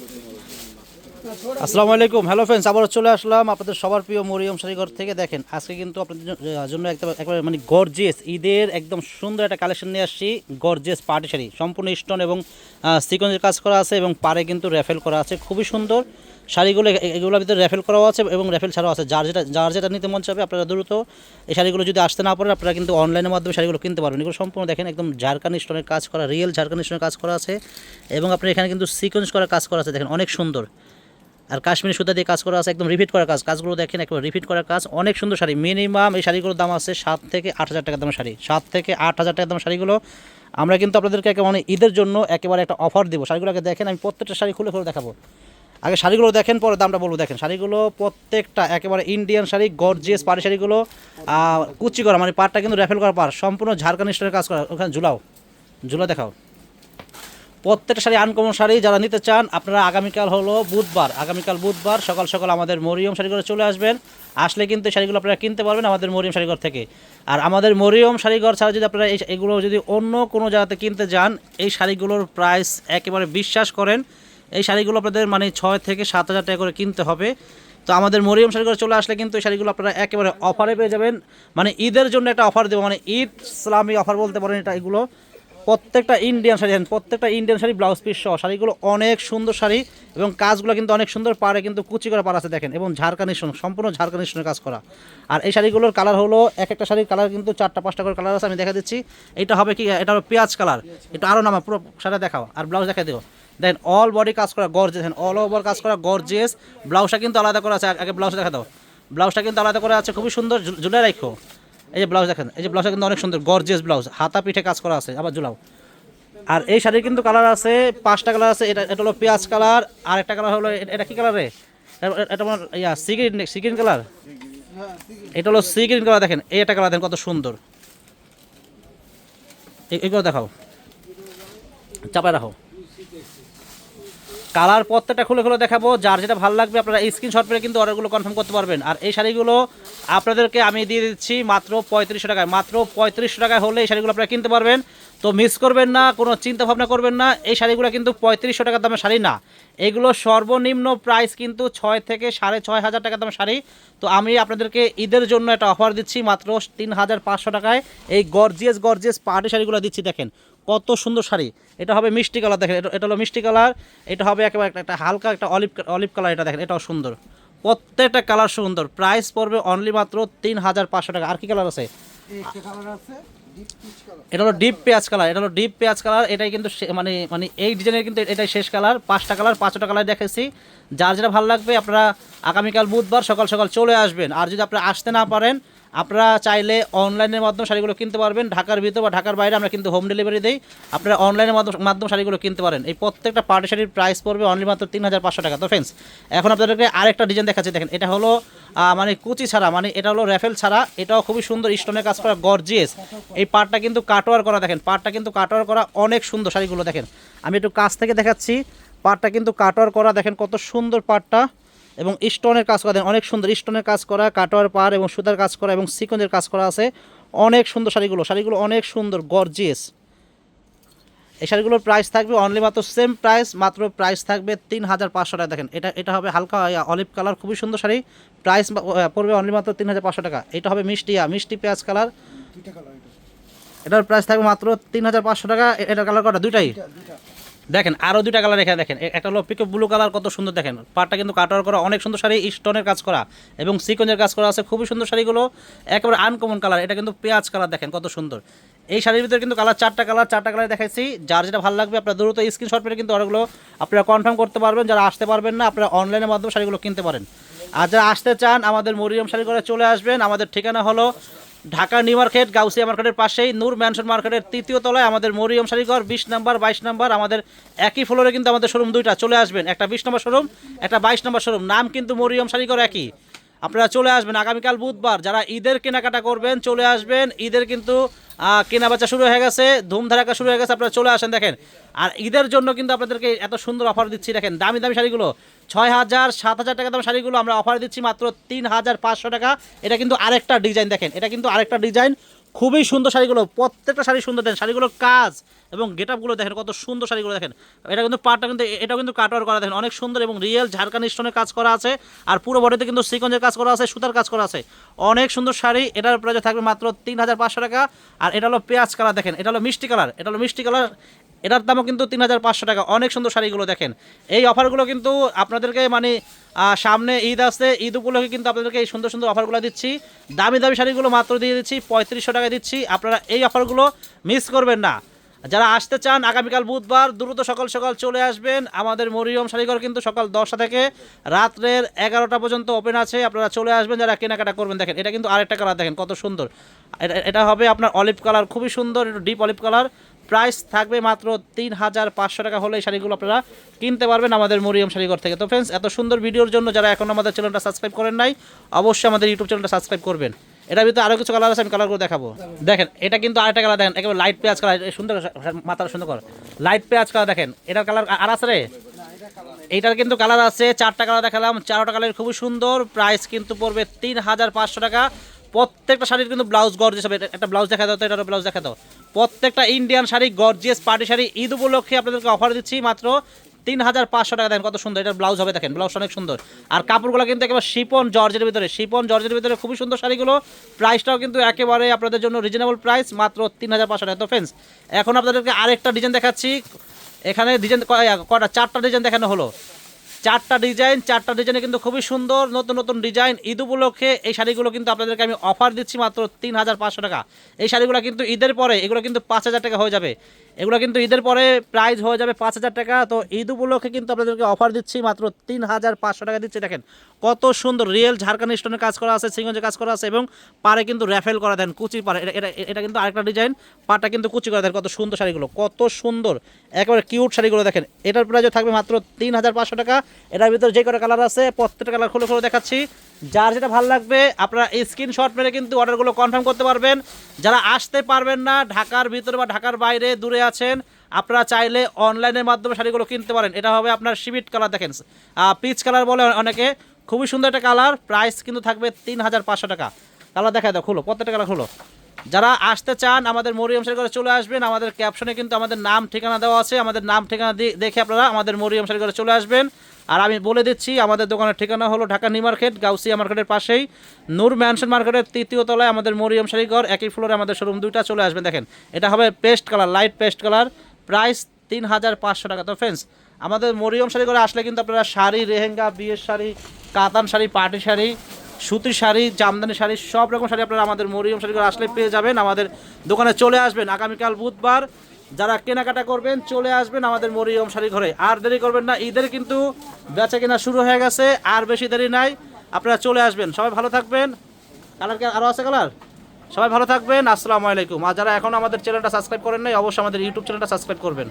Gracias. আসসালামু আলাইকুম। Hello friends আবারও চলে আসলাম আপনাদের সবার প্রিয় মরিয়ম শাড়িঘর থেকে। দেখেন, আজকে কিন্তু আপনাদের জন্য একদম একবারে মানে গর্জিয়াস ঈদের একদম সুন্দর একটা কালেকশন নিয়ে আসছি। গর্জিয়াস পার্টি শাড়ি, সম্পূর্ণ স্টোন এবং সিকোয়েন্সের কাজ করা আছে এবং পারে কিন্তু র্যাফেল করা আছে। খুবই সুন্দর। শাড়িগুলো এগুলোর ভিতরে র্যাফেল করাও আছে এবং র্যাফেল ছাড়াও আছে। যার যেটা যার যেটা নিতে মন চাবে আপনারা দ্রুত এই শাড়িগুলো যদি আসতে না পারেন, আপনারা কিন্তু অনলাইনের মাধ্যমে শাড়িগুলো কিনতে পারবেন। এগুলো সম্পূর্ণ দেখেন, একদম ঝাড়খান্ড স্টোনের কাজ করা রিয়েল ঝাড়খান্ড স্টোনের কাজ করা আছে এবং আপনার এখানে কিন্তু সিকোয়েন্স করা কাজ করা আছে। দেখেন, অনেক সুন্দর। আর কাশ্মীরি সুতা দিয়ে কাজ করা আছে, একদম রিপিট করা কাজ। কাজগুলো দেখেন একবার রিপিট করা কাজ। অনেক সুন্দর শাড়ি। মিনিমাম এই শাড়িগুলোর দাম আছে সাত থেকে আট হাজার টাকার দামের শাড়ি। সাত থেকে আট হাজার টাকার দামের শাড়িগুলো আমরা কিন্তু আপনাদেরকে একেবারে মানে ঈদের জন্য একেবারে একটা অফার দেবো। শাড়িগুলোকে দেখেন, আমি প্রত্যেকটা শাড়ি খুলে খুলে দেখাবো। আগে শাড়িগুলো দেখেন, পরে দামটা বলব। দেখেন, শাড়িগুলো প্রত্যেকটা একেবারে ইন্ডিয়ান শাড়ি গর্জিয়াস পাড়ি শাড়িগুলো কুচি করা মানে পাড়টা কিন্তু র্যাফেল করা পার সম্পূর্ণ ঝাড়খান্ড স্টোনের কাজ করা। ওখানে ঝুলাও। ঝুলা দেখাও। প্রত্যেকটা শাড়ি আনকমন শাড়ি যারা নিতে চান, আপনারা আগামীকাল হলো বুধবার, আগামীকাল বুধবার সকাল সকাল আমাদের মরিয়ম শাড়িঘরে চলে আসবেন। আসলে কিন্তু এই শাড়িগুলো আপনারা কিনতে পারবেন আমাদের মরিয়ম শাড়িঘর থেকে। আর আমাদের মরিয়ম শাড়িঘর ছাড়া যদি আপনারা এই এগুলো যদি অন্য কোনো জায়গাতে কিনতে যান, এই শাড়িগুলোর প্রাইস একেবারে বিশ্বাস করেন। এই শাড়িগুলো আপনাদের মানে ছয় থেকে সাত হাজার টাকা করে কিনতে হবে। তো আমাদের মরিয়ম শাড়িঘরে চলে আসলে কিন্তু এই শাড়িগুলো আপনারা একেবারে অফারে পেয়ে যাবেন। মানে ঈদের জন্য একটা অফার দেবো মানে ঈদ ইসলামী অফার বলতে পারেন এটা এগুলো। প্রত্যেকটা ইন্ডিয়ান শাড়ি দেখেন, প্রত্যেকটা ইন্ডিয়ান শাড়ি ব্লাউজ পিস সহ, শাড়িগুলো অনেক সুন্দর শাড়ি এবং কাজগুলো কিন্তু অনেক সুন্দর পারে কিন্তু কুচি করে পার আছে, দেখেন, এবং ঝাড়খানি শোন সম্পূর্ণ ঝাড়খানি শোনের কাজ করা। আর এই শাড়িগুলোর কালার হলো, এক একটা শাড়ির কালার কিন্তু চারটা পাঁচটা করে কালার আছে, আমি দেখা দিচ্ছি। এটা হবে কি, এটা হবে পেঁয়াজ কালার এটা আরও নামা, পুরো শাড়ি দেখাও, আর ব্লাউজ দেখা দিও। দেখেন অল বডি কাজ করা গর্জেস দেখেন অল ওভার কাজ করা গর্জেস ব্লাউজটা কিন্তু আলাদা করা আছে, আগে ব্লাউজ দেখা দাও। ব্লাউজটা কিন্তু আলাদা করা আছে, খুবই সুন্দর ঝুলে রাখো এই যে ব্লাউজ দেখেন, এই যে ব্লাউজটা কিন্তু অনেক সুন্দর গর্জিয়াস ব্লাউজ হাতা পিঠে কাজ করা আছে, আবার ঝুলাও। আর এই শাড়ির কিন্তু কালার আছে, পাঁচটা কালার আছে, এটা এটা হলো পেঁয়াজ কালার আর একটা কালার হলো, এটা কি কালার রে? এটা- আমার ইয়া সি গ্রিন কালার এটা হলো সিগ্রিন কালার দেখেন, এই একটা কালার দেখেন কত সুন্দর। এ- এগুলো দেখাও। চাপায় রাখো। কালার প্রত্যেকটা খুলে খুলে দেখাবো, যার যেটা ভালো লাগবে আপনারা স্ক্রিনশট করে কিন্তু অর্ডারগুলো কনফার্ম করতে পারবেন। আর এই শাড়িগুলো আপনাদেরকে আমি দিয়ে দিচ্ছি মাত্র পঁয়ত্রিশশো টাকায়। মাত্র পঁয়ত্রিশশো টাকায় হলে এই শাড়িগুলো আপনারা কিনতে পারবেন। তো মিস করবেন না, কোনো চিন্তা ভাবনা করবেন না। এই শাড়িগুলো কিন্তু পঁয়ত্রিশশো টাকার দামের শাড়ি না। এগুলো সর্বনিম্ন প্রাইস কিন্তু ছয় থেকে সাড়ে ছয় হাজার টাকার দামের শাড়ি। তো আমি আপনাদেরকে ঈদের জন্য একটা অফার দিচ্ছি, মাত্র তিন হাজার পাঁচশো টাকায়। এই গর্জিয়াস গর্জিয়াস পার্টি শাড়িগুলো দিচ্ছি, দেখেন। কত সুন্দর শাড়ি। এটা হবে মিষ্টি কালার দেখেন এটা এটা হলো মিষ্টি কালার এটা হবে একেবারে একটা- হালকা একটা অলিভ অলিভ কালার এটা দেখেন এটাও সুন্দর। প্রত্যেকটা কালার সুন্দর। প্রাইস পড়বে অনলি মাত্র তিন হাজার পাঁচশো টাকা। আর কি কালার আছে? এটা হলো ডিপ পেঁয়াজ কালার এটা হলো ডিপ পেঁয়াজ কালার এটাই কিন্তু মানে মানে এই ডিজাইনের কিন্তু এটাই শেষ কালার। পাঁচটা কালার পাঁচটা কালার দেখেছি যার যেটা ভালো লাগবে, আপনারা আগামীকাল বুধবার সকাল সকাল চলে আসবেন। আর যদি আপনারা আসতে না পারেন, আপনারা চাইলে অনলাইনের মাধ্যমে শাড়িগুলো কিনতে পারবেন। ঢাকার ভিতর বা ঢাকার বাইরে আমরা কিন্তু হোম ডেলিভারি দিই। আপনারা অনলাইনের মাধ্যমে শাড়িগুলো কিনতে পারেন। এই প্রত্যেকটা পার্টি শাড়ির প্রাইস পড়বে অনলি মাত্র তিন হাজার পাঁচশো টাকা। তো ফ্রেন্ডস এখন আপনাদেরকে আরেকটা ডিজাইন দেখাচ্ছি। দেখেন, এটা হলো মানে কুচি ছাড়া মানে এটা হলো র্যাফেল ছাড়া। এটাও খুবই সুন্দর স্টোনের কাজ করা গর্জিয়াস এই পার্টটা কিন্তু কাটোয়ার করা, দেখেন পার্টটা কিন্তু কাটোয়ার করা অনেক সুন্দর শাড়িগুলো, দেখেন। আমি একটু কাছ থেকে দেখাচ্ছি। পার্টটা কিন্তু কাটোয়ার করা দেখেন কত সুন্দর পাটটা এবং স্টোনের কাজ করা অনেক সুন্দর স্টোনের কাজ করা কাটোয়ার পার এবং সুতার কাজ করা এবং সিকনের কাজ করা আছে। অনেক সুন্দর শাড়িগুলো শাড়িগুলো অনেক সুন্দর গর্জিয়াস এই শাড়িগুলোর প্রাইস থাকবে অনলি মাত্র সেম প্রাইস মাত্র প্রাইস থাকবে তিন হাজার পাঁচশো টাকা। দেখেন এটা এটা হবে হালকা অলিভ কালার খুবই সুন্দর শাড়ি। প্রাইস পড়বে অনলি মাত্র তিন হাজার পাঁচশো টাকা। এটা হবে মিষ্টি আ, মিষ্টি পেঁয়াজ কালার এটার প্রাইস থাকবে মাত্র তিন হাজার পাঁচশো টাকা। এটার কালার কটা? দুইটাই? দেখেন আরও দুইটা কালার এখানে দেখেন একটা হলো পিকে ব্লু কালার কত সুন্দর দেখেন। পাটটা কিন্তু কাটার করা, অনেক সুন্দর শাড়ি স্টোনের কাজ করা এবং সিকনের কাজ করা আছে, খুবই সুন্দর শাড়িগুলো, একেবারে আনকমন কালার এটা কিন্তু পেঁয়াজ কালার দেখেন, কত সুন্দর। এই শাড়ির ভিতরে কিন্তু কালার চারটা কালার চারটা কালার দেখাইছি, যার যেটা ভালো লাগবে, আপনার দ্রুত স্ক্রিনশট পেলে কিন্তু অর্ডারগুলো আপনারা কনফার্ম করতে পারবেন, যারা আসতে পারবেন না, আপনারা অনলাইনের মাধ্যমে শাড়িগুলো কিনতে পারেন। আর যারা আসতে চান, আমাদের মরিয়ম শাড়ি করে চলে আসবেন, আমাদের ঠিকানা হলো ঢাকা, নিউ মার্কেট, গাউসিয়া মার্কেটের পাশেই নূর ম্যানশন মার্কেটের তৃতীয় তলায় আমাদের মরিয়ম শাড়িঘর বিশ নাম্বার, বাইশ নাম্বার, আমাদের একই ফ্লোরে কিন্তু আমাদের শোরুম দুইটা চলে আসবেন। একটা বিশ নম্বর শোরুম একটা বাইশ নম্বর শোরুম নাম কিন্তু মরিয়ম শাড়িঘর একই। আপনারা চলে আসবেন আগামীকাল বুধবার। যারা ঈদের কেনাকাটা করবেন, চলে আসবেন। ঈদের কিন্তু কেনা কেনাবেচা শুরু হয়ে গেছে ধুমধারাকা শুরু হয়ে গেছে, আপনারা চলে আসেন, দেখেন। আর ঈদের জন্য কিন্তু আপনাদেরকে এত সুন্দর অফার দিচ্ছি, দেখেন, দামি দামি শাড়িগুলো। ছয় হাজার, সাত হাজার টাকা দাম শাড়িগুলো আমরা অফার দিচ্ছি মাত্র তিন হাজার পাঁচশো টাকা। এটা কিন্তু আরেকটা ডিজাইন, দেখেন, এটা কিন্তু আরেকটা ডিজাইন। খুবই সুন্দর শাড়িগুলো, প্রত্যেকটা শাড়ি সুন্দর দেখেন, শাড়িগুলোর কাজ এবং গেট আপগুলো দেখেন, কত সুন্দর শাড়িগুলো দেখেন। এটা কিন্তু পাটটা কিন্তু, এটাও কিন্তু কাটওয়ার করা দেখেন, অনেক সুন্দর এবং রিয়েল ঝাড়খান স্টোনের কাজ করা আছে, আর পুরো বডিতে কিন্তু সিকঞ্জের কাজ করা আছে, সুতার কাজ করা আছে। অনেক সুন্দর শাড়ি, এটার প্রাইস থাকবে মাত্র তিন হাজার পাঁচশো টাকা, আর এটা হলো পেঁয়াজ কালার দেখেন, এটা হলো মিষ্টি কালার এটা হলো মিষ্টি কালার এটার দামও কিন্তু তিন হাজার পাঁচশো টাকা। অনেক সুন্দর শাড়িগুলো দেখেন। এই অফারগুলো কিন্তু আপনাদেরকে মানে সামনে ঈদ আসছে ঈদ উপলক্ষে কিন্তু আপনাদেরকে এই সুন্দর সুন্দর অফারগুলো দিচ্ছি। দামি দামি শাড়িগুলো মাত্র দিয়ে দিচ্ছি, পঁয়ত্রিশশো টাকা দিচ্ছি। আপনারা এই অফারগুলো মিস করবেন না। যারা আসতে চান, আগামীকাল বুধবার দ্রুত সকাল সকাল চলে আসবেন। আমাদের মরিয়ম শাড়িঘর কিন্তু সকাল দশটা থেকে রাত্রের এগারোটা পর্যন্ত ওপেন আছে। আপনারা চলে আসবেন, যারা কেনাকাটা করবেন। দেখেন, এটা কিন্তু আরেকটা কালার দেখেন কত সুন্দর। এটা- হবে আপনার অলিভ কালার খুবই সুন্দর, একটু ডিপ অলিভ কালার প্রাইস থাকবে মাত্র তিন হাজার পাঁচশো টাকা হলে এই শাড়িগুলো আপনারা কিনতে পারবেন আমাদের মরিয়ম শাড়িঘর থেকে। তো ফ্রেন্ডস এত সুন্দর ভিডিওর জন্য যারা এখন আমাদের চ্যানেলটা সাবস্ক্রাইব করেন নাই, অবশ্যই আমাদের ইউটিউব চ্যানেলটা সাবস্ক্রাইব করবেন। এটার ভিতরে আরও কিছু কালার আছে, আমি কালারগুলো দেখাবো। দেখেন, এটা কিন্তু আরেকটা কালার দেখেন, একেবারে লাইট পেঁয়াজ কালার সুন্দর মাথাটা সুন্দর কর। লাইট পেঁয়াজ কালার দেখেন, এটার কালার আর আছে রে? এইটার কিন্তু কালার আছে, চারটা কালার দেখালাম, চারটা কালার খুবই সুন্দর প্রাইস কিন্তু পড়বে তিন হাজার পাঁচশো টাকা। প্রত্যেকটা শাড়ির কিন্তু ব্লাউজ গর্জিয়াস হবে। এটা- একটা ব্লাউজ দেখা দাও তো এটারও ব্লাউজ দেখা দাও। প্রত্যেকটা Indian sari gorgeous party sari Eid উপলক্ষে আপনাদেরকে অফার দিচ্ছি মাত্র তিন হাজার পাঁচশো টাকা দেখেন কত সুন্দর, এটার ব্লাউজ হবে দেখেন ব্লাউজ অনেক সুন্দর। আর কাপড়গুলো কিন্তু একেবারে শিপন জর্জের ভিতরে, শিপন জর্জের ভিতরে খুবই সুন্দর শাড়িগুলো। প্রাইসটাও কিন্তু একেবারে আপনাদের জন্য রিজনেবল প্রাইস মাত্র তিন হাজার পাঁচশো টাকা। তো ফ্রেন্ডস এখন আপনাদেরকে আরেকটা ডিজাইন দেখাচ্ছি। এখানে ডিজাইন কটা চারটা ডিজাইন দেখানো হলো। চারটা ডিজাইন চারটা ডিজাইনে কিন্তু খুবই সুন্দর, নতুন নতুন ডিজাইন ঈদ উপলক্ষে। এই শাড়িগুলো কিন্তু আপনাদেরকে আমি অফার দিচ্ছি মাত্র তিন হাজার পাঁচশো টাকা। এই শাড়িগুলো কিন্তু ঈদের পরে, এগুলো কিন্তু পাঁচ হাজার টাকা হয়ে যাবে। এগুলো কিন্তু ঈদের পরে প্রাইস হয়ে যাবে পাঁচ হাজার টাকা। তো ঈদ উপলক্ষে কিন্তু আপনাদেরকে অফার দিচ্ছি মাত্র তিন হাজার পাঁচশো টাকা দিচ্ছি। দেখেন, কত সুন্দর রিয়েল ঝাড়খান্ড স্টোনের কাজ করা আছে সিঙ্গঞ্জের কাজ করা আছে, এবং পারে কিন্তু র্যাফেল করা দেন, কুচি পারে এটা এটা কিন্তু আরেকটা ডিজাইন পাটা কিন্তু কুচি করা দেন, কত সুন্দর শাড়িগুলো, কত সুন্দর। একেবারে কিউট শাড়িগুলো দেখেন, এটার প্রাইস থাকবে মাত্র তিন হাজার পাঁচশো টাকা। এটার ভিতরে যে কটা কালার আছে, প্রত্যেকটা কালার খুলে খুলে দেখাচ্ছি। যার যেটা ভালো লাগবে, আপনারা স্ক্রিনশট মেরে কিন্তু অর্ডারগুলো কনফার্ম করতে পারবেন। যারা আসতে পারবেন না, ঢাকার ভিতরে বা ঢাকার বাইরে দূরে আছেন, আপনারা চাইলে অনলাইনের মাধ্যমে শাড়িগুলো কিনতে পারেন। এটা হবে আপনার শিবিট কালার দেখেন। পিচ কালার বলে অনেকে। খুবই সুন্দর একটা কালার প্রাইস কিন্তু থাকবে তিন হাজার পাঁচশো টাকা। কালার দেখা দাও, খুলো, প্রত্যেকটা কালার খুলো। যারা আসতে চান, আমাদের মরিয়ম শাড়িঘরে চলে আসবেন। আমাদের ক্যাপশনে কিন্তু আমাদের নাম, ঠিকানা দেওয়া আছে। আমাদের নাম, ঠিকানা দেখে আপনারা আমাদের মরিয়ম শাড়িঘরে চলে আসবেন। আর আমি বলে দিচ্ছি, আমাদের দোকানের ঠিকানা হলো ঢাকা নিউ মার্কেট, গাউসিয়া মার্কেটের পাশেই। নূর ম্যানশন মার্কেটের তৃতীয় তলায় আমাদের মরিয়ম শাড়িঘর একই ফ্লোরে আমাদের শোরুম দুইটা চলে আসবেন দেখেন, এটা হবে paste colour light paste colour price তিন হাজার পাঁচশো টাকা। তো ফ্রেন্ডস আমাদের মরিয়ম শাড়ি করে আসলে কিন্তু আপনারা শাড়ি রেহেঙ্গা বিয়ের শাড়ি, কাতান শাড়ি পাটি শাড়ি সুতির শাড়ি, জামদানি শাড়ি, সব রকম শাড়ি আপনারা আমাদের মরিয়ম শাড়ি আসলে পেয়ে যাবেন, আমাদের দোকানে চলে আসবেন আগামীকাল বুধবার। যারা কেনাকাটা করবেন, চলে আসবেন আমাদের মরিয়ম শাড়ি ঘরে। আর দেরি করবেন না, ঈদের কিন্তু বেচা কেনা শুরু হয়ে গেছে, আর বেশি দেরি নাই, আপনারা চলে আসবেন। সবাই ভালো থাকবেন। কালার আরও আছে কালার সবাই ভালো থাকবেন, আসসালামু আলাইকুম। আর যারা এখন আমাদের চ্যানেলটা সাবস্ক্রাইব করেন নাই, অবশ্যই আমাদের ইউটিউব চ্যানেলটা সাবস্ক্রাইব করবেন।